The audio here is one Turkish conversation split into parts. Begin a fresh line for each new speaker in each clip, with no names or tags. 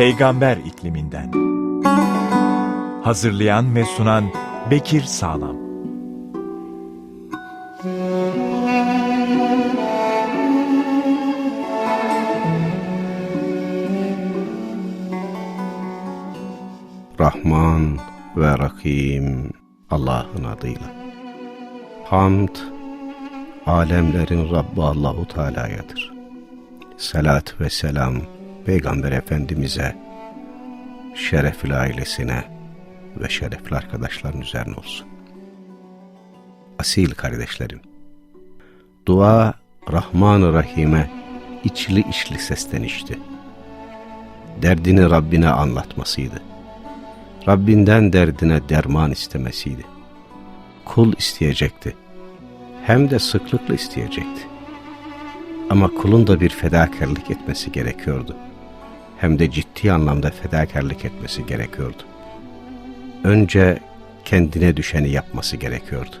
Peygamber ikliminden. Hazırlayan ve sunan Bekir Sağlam.
Rahman ve Rahim Allah'ın adıyla. Hamd, alemlerin Rabbi Allahu Teala'yadır. Salat ve selam Peygamber Efendimiz'e, şerefli ailesine ve şerefli arkadaşların üzerine olsun. Asil kardeşlerim, dua Rahman-ı Rahim'e içli içli seslenişti. Derdini Rabbine anlatmasıydı. Rabbinden derdine derman istemesiydi. Kul isteyecekti. Hem de sıklıkla isteyecekti. Ama kulun da bir fedakarlık etmesi gerekiyordu. Hem de ciddi anlamda fedakarlık etmesi gerekiyordu. Önce kendine düşeni yapması gerekiyordu.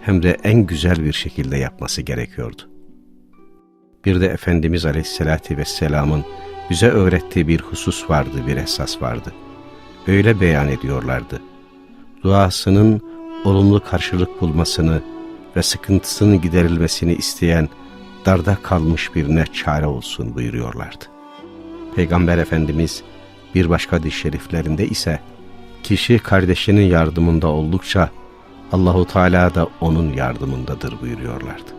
Hem de en güzel bir şekilde yapması gerekiyordu. Bir de Efendimiz Aleyhisselatü Vesselam'ın bize öğrettiği bir husus vardı, bir esas vardı. Öyle beyan ediyorlardı. Duasının olumlu karşılık bulmasını ve sıkıntısının giderilmesini isteyen darda kalmış birine çare olsun buyuruyorlardı. Peygamber Efendimiz bir başka diş şeriflerinde ise kişi kardeşinin yardımında oldukça Allahu Teala da onun yardımındadır buyuruyorlardı.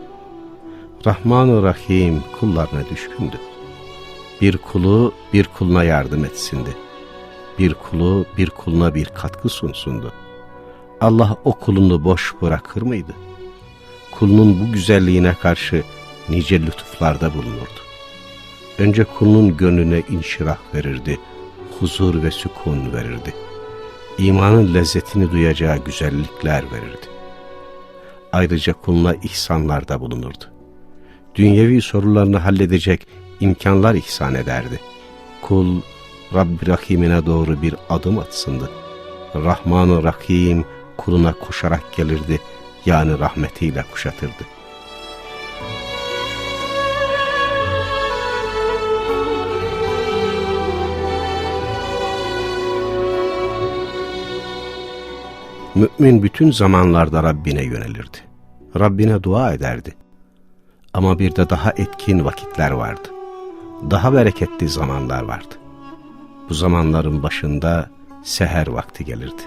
Rahman-ı Rahim kullarına düşkündü. Bir kulu bir kuluna yardım etsindi. Bir kulu bir kuluna bir katkı sunsundu. Allah o kulunu boş bırakır mıydı? Kulunun bu güzelliğine karşı nice lütuflarda bulunurdu. Önce kulunun gönlüne inşirah verirdi, huzur ve sükun verirdi. İmanın lezzetini duyacağı güzellikler verirdi. Ayrıca kuluna ihsanlarda bulunurdu. Dünyevi sorularını halledecek imkanlar ihsan ederdi. Kul, Rabbi Rahim'ine doğru bir adım atsındı. Rahman-ı Rahim kuluna koşarak gelirdi, yani rahmetiyle kuşatırdı. Mümin bütün zamanlarda Rabbine yönelirdi. Rabbine dua ederdi. Ama bir de daha etkin vakitler vardı. Daha bereketli zamanlar vardı. Bu zamanların başında seher vakti gelirdi.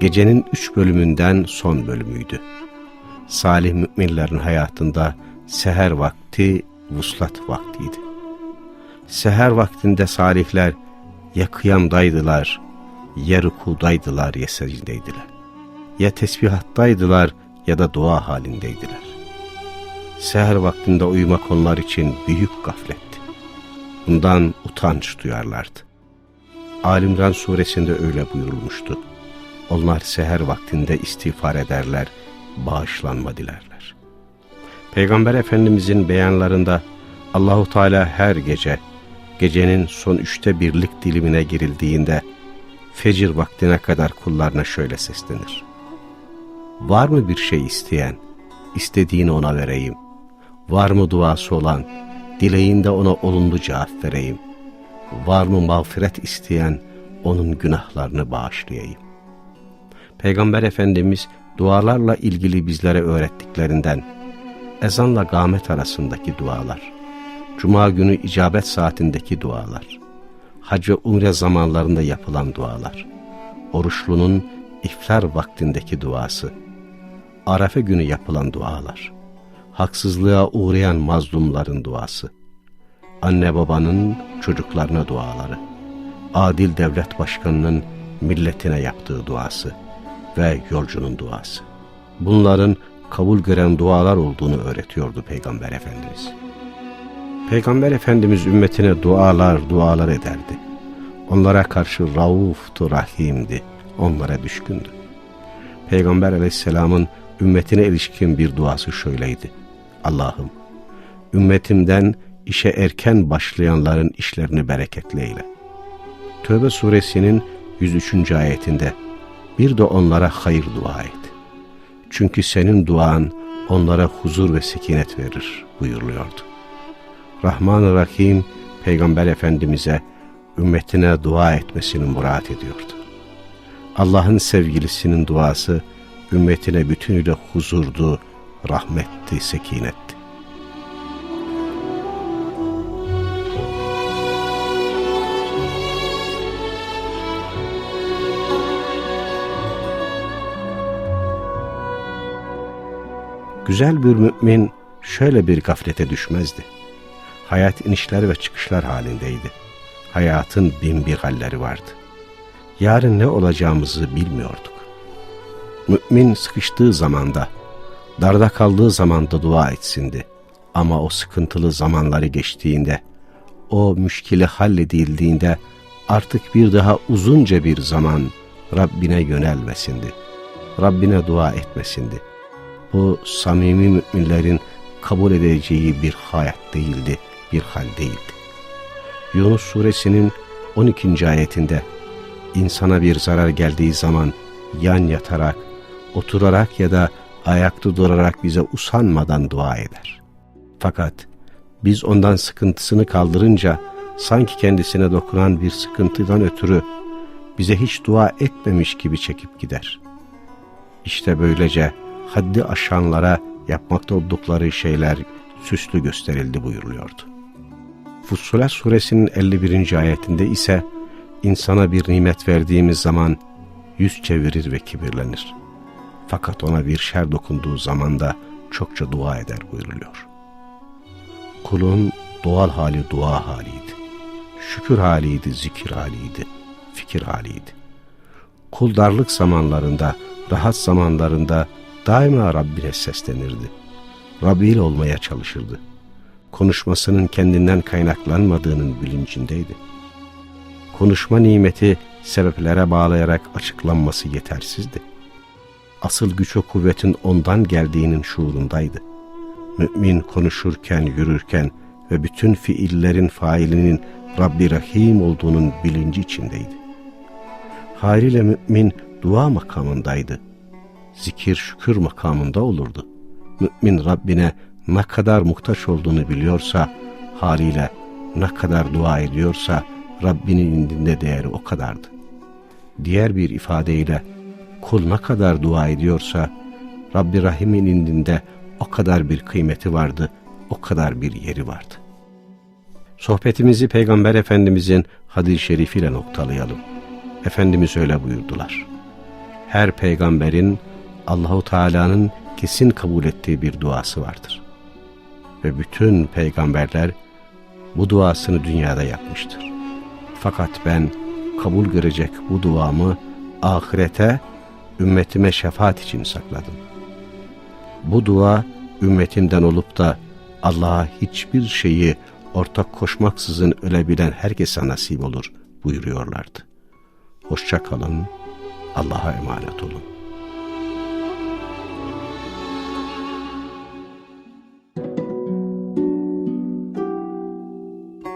Gecenin üç bölümünden son bölümüydü. Salih müminlerin hayatında seher vakti vuslat vaktiydi. Seher vaktinde salihler ya kıyamdaydılar, ya rükudaydılar ya secdeydiler. Ya tesbihattaydılar ya da dua halindeydiler. Seher vaktinde uyumak onlar için büyük gafletti. Bundan utanç duyarlardı. Alimran suresinde öyle buyurulmuştu. Onlar seher vaktinde istiğfar ederler, bağışlanma dilerler. Peygamber Efendimizin beyanlarında Allahu Teala her gece, gecenin son üçte birlik dilimine girildiğinde, fecir vaktine kadar kullarına şöyle seslenir. Var mı bir şey isteyen, istediğini ona vereyim. Var mı duası olan, dileğinde ona olumlu cevap vereyim. Var mı mağfiret isteyen, onun günahlarını bağışlayayım. Peygamber Efendimiz dualarla ilgili bizlere öğrettiklerinden, ezanla gâmet arasındaki dualar, cuma günü icabet saatindeki dualar, hac ve umre zamanlarında yapılan dualar, oruçlunun iftar vaktindeki duası, arefe günü yapılan dualar, haksızlığa uğrayan mazlumların duası, anne babanın çocuklarına duaları, adil devlet başkanının milletine yaptığı duası ve yolcunun duası. Bunların kabul gören dualar olduğunu öğretiyordu Peygamber Efendimiz. Peygamber Efendimiz ümmetine dualar dualar ederdi. Onlara karşı rauftu rahimdi, onlara düşkündü. Peygamber Aleyhisselam'ın ümmetine ilişkin bir duası şöyleydi. Allah'ım, ümmetimden işe erken başlayanların işlerini bereketli eyle. Tövbe suresinin 103. ayetinde bir de onlara hayır dua et. Çünkü senin duan onlara huzur ve sekinet verir buyuruluyordu. Rahman-ı Rahim Peygamber Efendimiz'e ümmetine dua etmesini murat ediyordu. Allah'ın sevgilisinin duası ümmetine bütünüyle huzurdu, rahmetti, sekinetti. Güzel bir mümin şöyle bir gaflete düşmezdi. Hayat inişler ve çıkışlar halindeydi. Hayatın bin bir halleri vardı. Yarın ne olacağımızı bilmiyorduk. Mümin sıkıştığı zamanda, darda kaldığı zamanda dua etsindi. Ama o sıkıntılı zamanları geçtiğinde, o müşkili halledildiğinde artık bir daha uzunca bir zaman Rabbine yönelmesindi. Rabbine dua etmesindi. Bu samimi müminlerin kabul edeceği bir hayat değildi, bir hal değildi. Yunus suresinin 12. ayetinde insana bir zarar geldiği zaman yan yatarak, oturarak ya da ayakta durarak bize usanmadan dua eder. Fakat biz ondan sıkıntısını kaldırınca sanki kendisine dokunan bir sıkıntıdan ötürü bize hiç dua etmemiş gibi çekip gider. İşte böylece haddi aşanlara yapmakta oldukları şeyler süslü gösterildi buyuruluyordu. Fussilet suresinin 51. ayetinde ise insana bir nimet verdiğimiz zaman yüz çevirir ve kibirlenir. Fakat ona bir şer dokunduğu zaman da çokça dua eder buyuruluyor. Kulun doğal hali dua haliydi. Şükür haliydi, zikir haliydi, fikir haliydi. Kul darlık zamanlarında, rahat zamanlarında daima Rabbine seslenirdi. Rabbi ile olmaya çalışırdı. Konuşmasının kendinden kaynaklanmadığının bilincindeydi. Konuşma nimeti sebeplere bağlayarak açıklanması yetersizdi. Asıl güç ve kuvvetin ondan geldiğinin şuurundaydı. Mümin konuşurken, yürürken ve bütün fiillerin failinin Rabbi Rahim olduğunun bilinci içindeydi. Haliyle mümin dua makamındaydı. Zikir şükür makamında olurdu. Mümin Rabbine ne kadar muhtaç olduğunu biliyorsa, haliyle ne kadar dua ediyorsa, Rabbinin indinde değeri o kadardı. Diğer bir ifadeyle, kul ne kadar dua ediyorsa, Rabbi Rahim'in indinde o kadar bir kıymeti vardı, o kadar bir yeri vardı. Sohbetimizi Peygamber Efendimizin hadis-i şerifiyle noktalayalım. Efendimiz öyle buyurdular. Her peygamberin Allahu Teala'nın kesin kabul ettiği bir duası vardır. Ve bütün peygamberler bu duasını dünyada yapmıştır. Fakat ben kabul görecek bu duamı ahirete ümmetime şefaat için sakladım. Bu dua ümmetimden olup da Allah'a hiçbir şeyi ortak koşmaksızın ölebilen herkese nasip olur buyuruyorlardı. Hoşça kalın, Allah'a emanet olun.